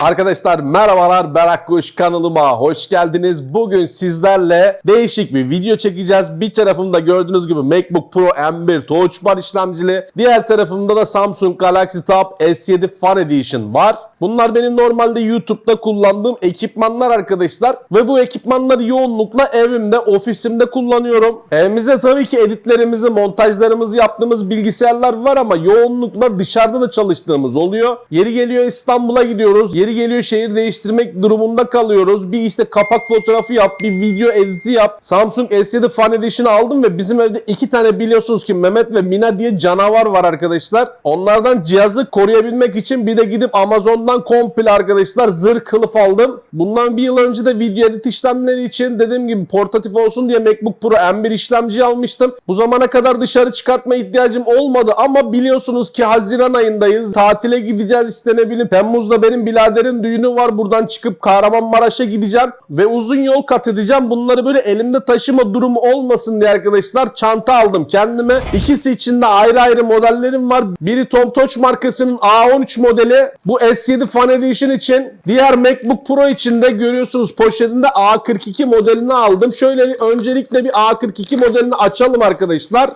Arkadaşlar merhabalar Berak Kuş kanalıma hoş geldiniz. Bugün sizlerle değişik bir video çekeceğiz. Bir tarafımda gördüğünüz gibi MacBook Pro M1 Touch Bar işlemcili. Diğer tarafımda da Samsung Galaxy Tab S7 Fan Edition var. Bunlar benim normalde YouTube'da kullandığım ekipmanlar arkadaşlar. Ve bu ekipmanları yoğunlukla evimde, ofisimde kullanıyorum. Evimizde tabii ki editlerimizi, montajlarımızı yaptığımız bilgisayarlar var ama yoğunlukla dışarıda da çalıştığımız oluyor. Yeri geliyor İstanbul'a gidiyoruz. Yeri geliyor şehir değiştirmek durumunda kalıyoruz. Bir işte kapak fotoğrafı yap, bir video editi yap. Samsung S7 Fan Edition'ı aldım ve bizim evde iki tane biliyorsunuz ki Mehmet ve Mina diye canavar var arkadaşlar. Onlardan cihazı koruyabilmek için bir de gidip Amazon'dan komple arkadaşlar zırh kılıf aldım. Bundan bir yıl önce de video edit işlemleri için dediğim gibi portatif olsun diye MacBook Pro M1 işlemci almıştım. Bu zamana kadar dışarı çıkartma ihtiyacım olmadı ama biliyorsunuz ki Haziran ayındayız. Tatile gideceğiz işte ne bileyim. Temmuz'da benim biraderin düğünü var. Buradan çıkıp Kahramanmaraş'a gideceğim ve uzun yol kat edeceğim. Bunları böyle elimde taşıma durumu olmasın diye arkadaşlar çanta aldım kendime. İkisi içinde ayrı ayrı modellerim var. Biri Tomtoç markasının A13 modeli. Bu S7 Fan Edition için. Diğer MacBook Pro için de görüyorsunuz poşetinde A42 modelini aldım. Şöyle öncelikle bir A42 modelini açalım arkadaşlar.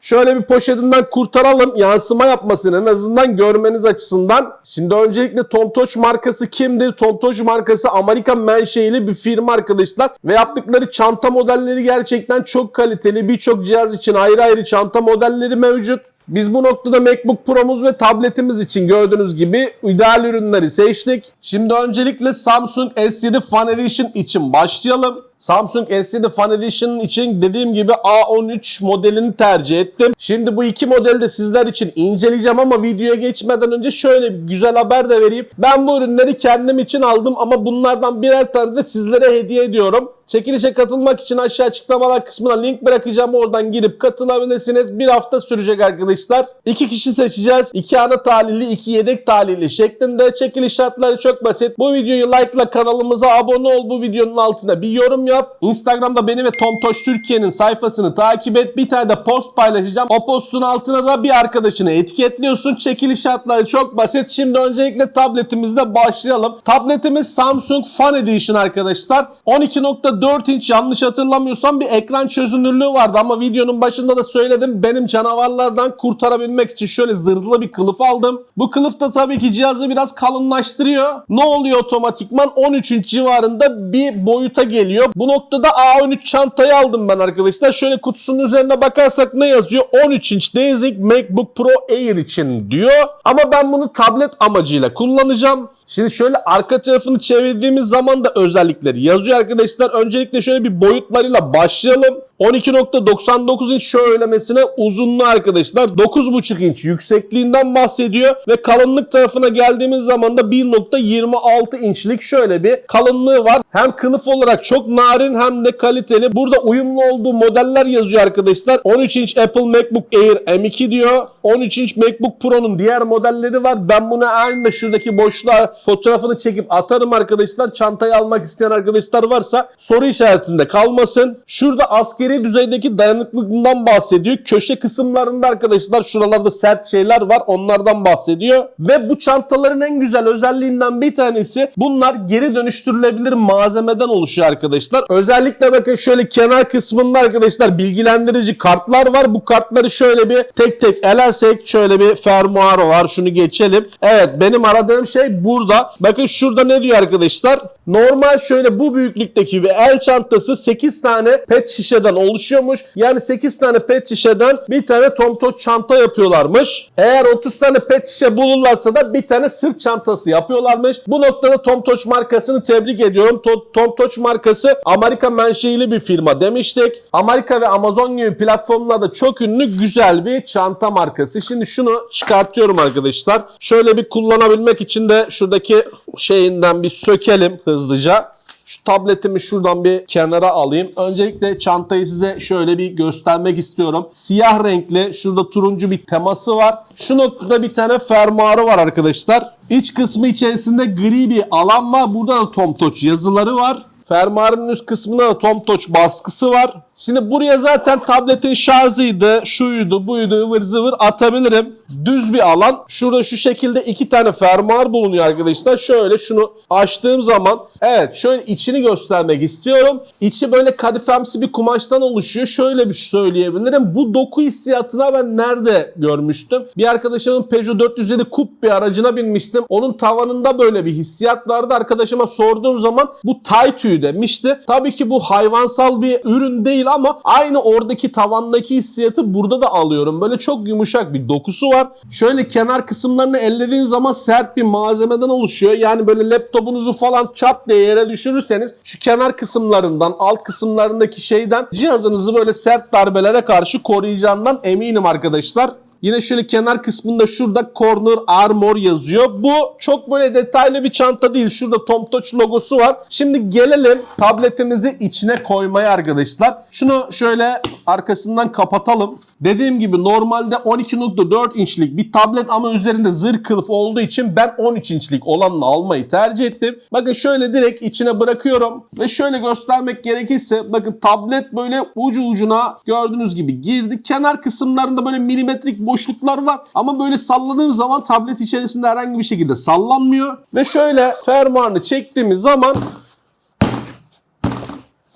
Şöyle bir poşetinden kurtaralım yansıma yapmasını en azından görmeniz açısından. Şimdi öncelikle Tomtoç markası kimdir? Tomtoç markası Amerikan menşeili bir firma arkadaşlar. Ve yaptıkları çanta modelleri gerçekten çok kaliteli. Birçok cihaz için ayrı ayrı çanta modelleri mevcut. Biz bu noktada MacBook Pro'muz ve tabletimiz için gördüğünüz gibi ideal ürünleri seçtik. Şimdi öncelikle Samsung S7 Fan Edition için başlayalım. Samsung S7 Fan Edition için dediğim gibi A13 modelini tercih ettim. Şimdi bu iki modeli de sizler için inceleyeceğim ama videoya geçmeden önce şöyle bir güzel haber de vereyim. Ben bu ürünleri kendim için aldım ama bunlardan birer tane de sizlere hediye ediyorum. Çekilişe katılmak için aşağı açıklamalar kısmına link bırakacağım. Oradan girip katılabilirsiniz. Bir hafta sürecek arkadaşlar. İki kişi seçeceğiz. İki ana talihli, iki yedek talihli şeklinde. Çekiliş şartları çok basit. Bu videoyu like'la kanalımıza abone ol. Bu videonun altına bir yorum yap. Instagram'da beni ve Tomtoş Türkiye'nin sayfasını takip et. Bir tane de post paylaşacağım. O postun altına da bir arkadaşını etiketliyorsun. Çekiliş şartları çok basit. Şimdi öncelikle tabletimizle başlayalım. Tabletimiz Samsung Fan Edition arkadaşlar. 12.4 inç yanlış hatırlamıyorsam bir ekran çözünürlüğü vardı ama videonun başında da söyledim. Benim canavarlardan kurtarabilmek için şöyle zırhlı bir kılıf aldım. Bu kılıf da tabii ki cihazı biraz kalınlaştırıyor. Ne oluyor otomatikman? 13 inç civarında bir boyuta geliyor. Bu noktada A13 çantayı aldım ben arkadaşlar. Şöyle kutusunun üzerine bakarsak ne yazıyor? 13 inç Basic MacBook Pro Air için diyor. Ama ben bunu tablet amacıyla kullanacağım. Şimdi şöyle arka tarafını çevirdiğimiz zaman da özellikleri yazıyor arkadaşlar. Öncelikle şöyle bir boyutlarıyla başlayalım. 12.99 inç şöylemesine uzunluğu arkadaşlar 9.5 inç yüksekliğinden bahsediyor ve kalınlık tarafına geldiğimiz zaman da 1.26 inçlik şöyle bir kalınlığı var. Hem kılıf olarak çok narin hem de kaliteli. Burada uyumlu olduğu modeller yazıyor arkadaşlar. 13 inç Apple MacBook Air M2 diyor. 13 inç MacBook Pro'nun diğer modelleri var. Ben bunu aynı da şuradaki boşluğa fotoğrafını çekip atarım arkadaşlar. Çantayı almak isteyen arkadaşlar varsa soru işaretinde kalmasın. Şurada askeri düzeydeki dayanıklılığından bahsediyor. Köşe kısımlarında arkadaşlar şuralarda sert şeyler var. Onlardan bahsediyor. Ve bu çantaların en güzel özelliğinden bir tanesi bunlar geri dönüştürülebilir malzemeden oluşuyor arkadaşlar. Özellikle bakın şöyle kenar kısmında arkadaşlar bilgilendirici kartlar var. Bu kartları şöyle bir tek tek elersek şöyle bir fermuar var. Şunu geçelim. Evet benim aradığım şey burada. Bakın şurada ne diyor arkadaşlar? Normal şöyle bu büyüklükteki bir el çantası 8 tane pet şişeden oluşuyormuş. Yani 8 tane pet şişeden bir tane tomtoç çanta yapıyorlarmış. Eğer 30 tane pet şişe bulurlarsa da bir tane sırt çantası yapıyorlarmış. Bu noktada Tomtoç markasını tebrik ediyorum. To- Tomtoç markası Amerika menşeili bir firma demiştik. Amerika ve Amazon gibi platformlarda çok ünlü güzel bir çanta markası. Şimdi şunu çıkartıyorum arkadaşlar. Şöyle bir kullanabilmek için de şuradaki şeyinden bir sökelim hızlıca. Şu tabletimi şuradan bir kenara alayım. Öncelikle çantayı size şöyle bir göstermek istiyorum. Siyah renkli şurada turuncu bir teması var. Şu noktada bir tane fermuarı var arkadaşlar. İç kısmı içerisinde gri bir alan var. Burada da Tomtoç yazıları var. Fermuarın üst kısmında da Tomtoç baskısı var. Şimdi buraya zaten tabletin şarjıydı, şuydu, buydu, ıvır zıvır atabilirim. Düz bir alan. Şurada şu şekilde iki tane fermuar bulunuyor arkadaşlar. Şöyle şunu açtığım zaman evet şöyle içini göstermek istiyorum. İçi böyle kadifemsi bir kumaştan oluşuyor. Şöyle bir şey söyleyebilirim. Bu doku hissiyatına ben nerede görmüştüm? Bir arkadaşımın Peugeot 407 Coupe bir aracına binmiştim. Onun tavanında böyle bir hissiyat vardı. Arkadaşıma sorduğum zaman bu tay tüyü demişti. Tabii ki bu hayvansal bir ürün değil ama aynı oradaki tavandaki hissiyatı burada da alıyorum. Böyle çok yumuşak bir dokusu var. Şöyle kenar kısımlarını ellediğim zaman sert bir malzemeden oluşuyor. Yani böyle laptopunuzu falan çat diye yere düşürürseniz şu kenar kısımlarından, alt kısımlarındaki şeyden cihazınızı böyle sert darbelere karşı koruyacağından eminim arkadaşlar. Yine şöyle kenar kısmında şurada Corner Armor yazıyor. Bu çok böyle detaylı bir çanta değil. Şurada Tomtoç logosu var. Şimdi gelelim tabletimizi içine koymaya arkadaşlar. Şunu şöyle arkasından kapatalım. Dediğim gibi normalde 12.4 inçlik bir tablet ama üzerinde zırh kılıf olduğu için ben 13 inçlik olanını almayı tercih ettim. Bakın şöyle direkt içine bırakıyorum ve şöyle göstermek gerekirse bakın tablet böyle ucu ucuna gördüğünüz gibi girdi. Kenar kısımlarında böyle milimetrik boşluklar var ama böyle salladığım zaman tablet içerisinde herhangi bir şekilde sallanmıyor. Ve şöyle fermuarını çektiğimiz zaman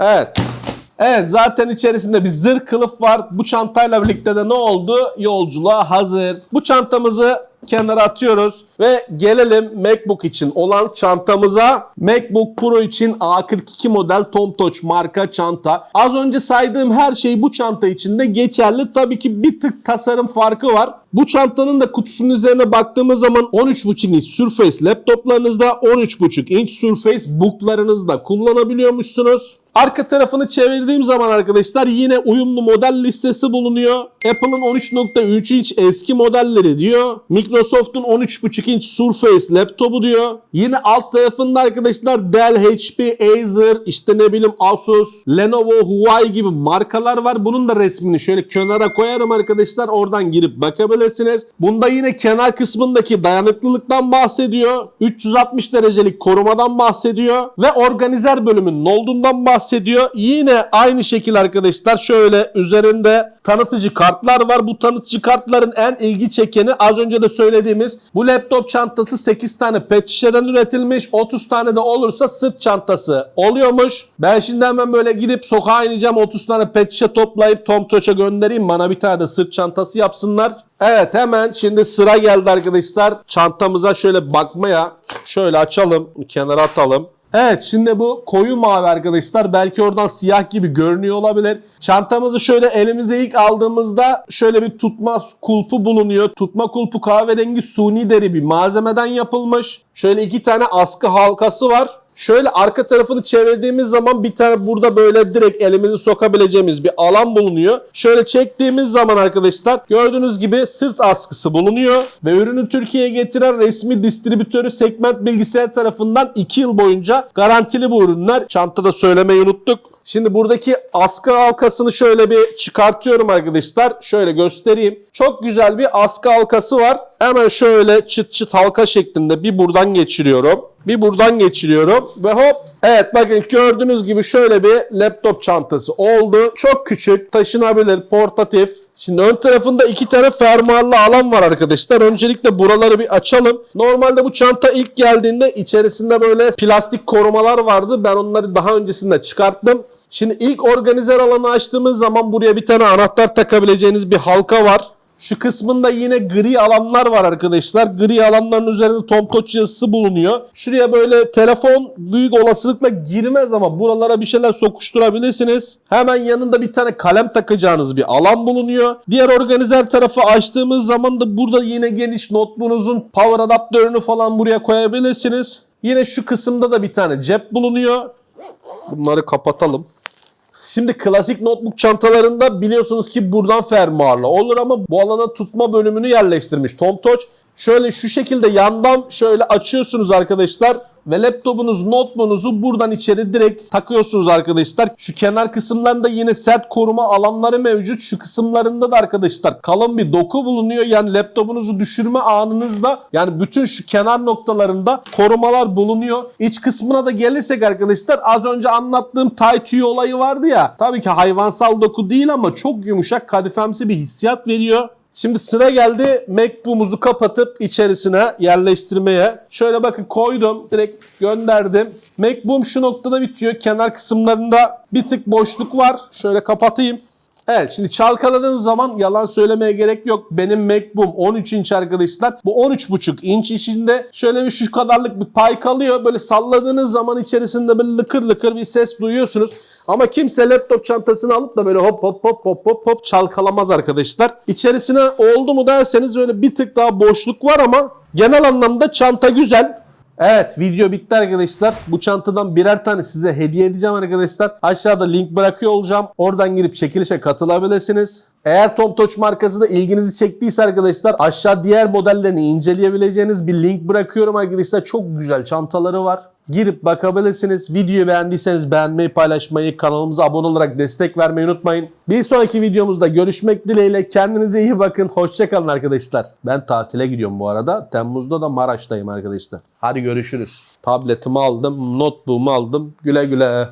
Evet. Evet zaten içerisinde bir zırh kılıf var. Bu çantayla birlikte de ne oldu? Yolculuğa hazır. Bu çantamızı kenara atıyoruz ve gelelim MacBook için olan çantamıza. MacBook Pro için A42 model Tomtoç marka çanta. Az önce saydığım her şey bu çanta içinde geçerli. Tabii ki bir tık tasarım farkı var. Bu çantanın da kutusunun üzerine baktığımız zaman 13.5 inç Surface laptoplarınızda 13.5 inç Surface booklarınızda kullanabiliyormuşsunuz. Arka tarafını çevirdiğim zaman arkadaşlar yine uyumlu model listesi bulunuyor. Apple'ın 13.3 inç eski modelleri diyor. Microsoft'un 13.5 inç Surface laptopu diyor. Yine alt tarafında arkadaşlar Dell, HP, Acer, işte ne bileyim Asus, Lenovo, Huawei gibi markalar var. Bunun da resmini şöyle kenara koyarım arkadaşlar. Oradan girip bakabilirsiniz. Bunda yine kenar kısmındaki dayanıklılıktan bahsediyor. 360 derecelik korumadan bahsediyor. Ve organizer bölümünün olduğundan bahsediyor. Yine aynı şekil arkadaşlar şöyle üzerinde tanıtıcı kartlar var. Bu tanıtıcı kartların en ilgi çekeni az önce de söylediğimiz bu laptop çantası 8 tane pet şişeden üretilmiş. 30 tane de olursa sırt çantası oluyormuş. Ben şimdi hemen böyle gidip sokağa ineceğim 30 tane pet şişe toplayıp Tom Toç'a göndereyim. Bana bir tane de sırt çantası yapsınlar. Evet hemen şimdi sıra geldi arkadaşlar. Çantamıza şöyle bakmaya. Şöyle açalım. Kenara atalım. Evet şimdi bu koyu mavi arkadaşlar belki oradan siyah gibi görünüyor olabilir. Çantamızı şöyle elimize ilk aldığımızda şöyle bir tutma kulpu bulunuyor. Tutma kulpu kahverengi suni deri bir malzemeden yapılmış. Şöyle iki tane askı halkası var. Şöyle arka tarafını çevirdiğimiz zaman bir tane burada böyle direkt elimizi sokabileceğimiz bir alan bulunuyor. Şöyle çektiğimiz zaman arkadaşlar gördüğünüz gibi sırt askısı bulunuyor. Ve ürünü Türkiye'ye getiren resmi distribütörü Segment Bilgisayar tarafından 2 yıl boyunca garantili bu ürünler. Çantada söylemeyi unuttuk. Şimdi buradaki askı halkasını şöyle bir çıkartıyorum arkadaşlar. Şöyle göstereyim. Çok güzel bir askı halkası var. Hemen şöyle çıt çıt halka şeklinde bir buradan geçiriyorum. Bir buradan geçiriyorum ve hop. Evet bakın gördüğünüz gibi şöyle bir laptop çantası oldu. Çok küçük, taşınabilir, portatif. Şimdi ön tarafında iki tane fermuarlı alan var arkadaşlar. Öncelikle buraları bir açalım. Normalde bu çanta ilk geldiğinde içerisinde böyle plastik korumalar vardı. Ben onları daha öncesinde çıkarttım. Şimdi ilk organizer alanı açtığımız zaman buraya bir tane anahtar takabileceğiniz bir halka var. Şu kısmında yine gri alanlar var arkadaşlar. Gri alanların üzerinde tomtoç yazısı bulunuyor. Şuraya böyle telefon büyük olasılıkla girmez ama buralara bir şeyler sokuşturabilirsiniz. Hemen yanında bir tane kalem takacağınız bir alan bulunuyor. Diğer organizer tarafı açtığımız zaman da burada yine geniş notebook'unuzun power adaptörünü falan buraya koyabilirsiniz. Yine şu kısımda da bir tane cep bulunuyor. Bunları kapatalım. Şimdi klasik notebook çantalarında biliyorsunuz ki buradan fermuarlı olur ama bu alana tutma bölümünü yerleştirmiş Tom Touch. Şöyle şu şekilde yandan şöyle açıyorsunuz arkadaşlar. Ve laptopunuz, notebook'unuzu buradan içeri direkt takıyorsunuz arkadaşlar. Şu kenar kısımlarında yine sert koruma alanları mevcut. Şu kısımlarında da arkadaşlar kalın bir doku bulunuyor. Yani laptopunuzu düşürme anınızda yani bütün şu kenar noktalarında korumalar bulunuyor. İç kısmına da gelirsek arkadaşlar az önce anlattığım tay tüy olayı vardı ya. Tabii ki hayvansal doku değil ama çok yumuşak kadifemsi bir hissiyat veriyor. Şimdi sıra geldi MacBook'umuzu kapatıp içerisine yerleştirmeye. Şöyle bakın koydum. Direkt gönderdim. MacBook'um şu noktada bitiyor. Kenar kısımlarında bir tık boşluk var. Şöyle kapatayım. Evet şimdi çalkaladığım zaman yalan söylemeye gerek yok. Benim MacBook'um 13 inç arkadaşlar. Bu 13,5 inç içinde şöyle bir şu kadarlık bir pay kalıyor. Böyle salladığınız zaman içerisinde böyle lıkır lıkır bir ses duyuyorsunuz. Ama kimse laptop çantasını alıp da böyle hop hop hop hop hop hop çalkalamaz arkadaşlar. İçerisine oldu mu derseniz öyle bir tık daha boşluk var ama genel anlamda çanta güzel. Evet video bitti arkadaşlar. Bu çantadan birer tane size hediye edeceğim arkadaşlar. Aşağıda link bırakıyor olacağım. Oradan girip çekilişe katılabilirsiniz. Eğer Tom Touch markası da ilginizi çektiyse arkadaşlar aşağı diğer modellerini inceleyebileceğiniz bir link bırakıyorum arkadaşlar. Çok güzel çantaları var. Girip bakabilirsiniz. Videoyu beğendiyseniz beğenmeyi, paylaşmayı, kanalımıza abone olarak destek vermeyi unutmayın. Bir sonraki videomuzda görüşmek dileğiyle. Kendinize iyi bakın. Hoşçakalın arkadaşlar. Ben tatile gidiyorum bu arada. Temmuz'da da Maraş'tayım arkadaşlar. Hadi görüşürüz. Tabletimi aldım, notebook'umu aldım. Güle güle.